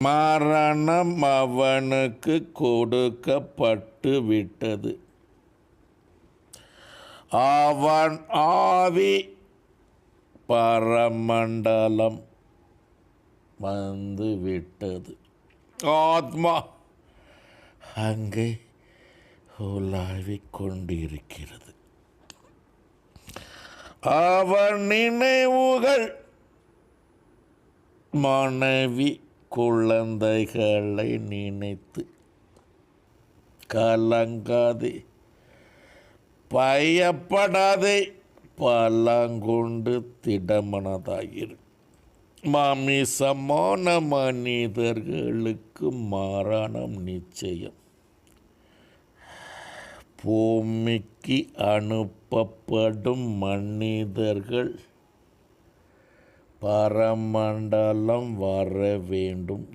மரணம் அவனுக்கு கொடுக்கப்பட்டு விட்டது. அவன் ஆவி பரமண்டலம் வந்து விட்டது. ஆத்மா அங்கே உலாவிக் கொண்டிருக்கிறது அவன் நினைவுகள் மனைவி குழந்தைகளை நினைத்து கலங்காதே. பயப்படாதே. பல்லாங்குண்டு திடமனதாயிரு. மாமிசமான மனிதர்களுக்கு மாறானம் நிச்சயம். பூமிக்கு அனுப்பப்படும் மனிதர்கள் பரமண்டலம் வர வேண்டும்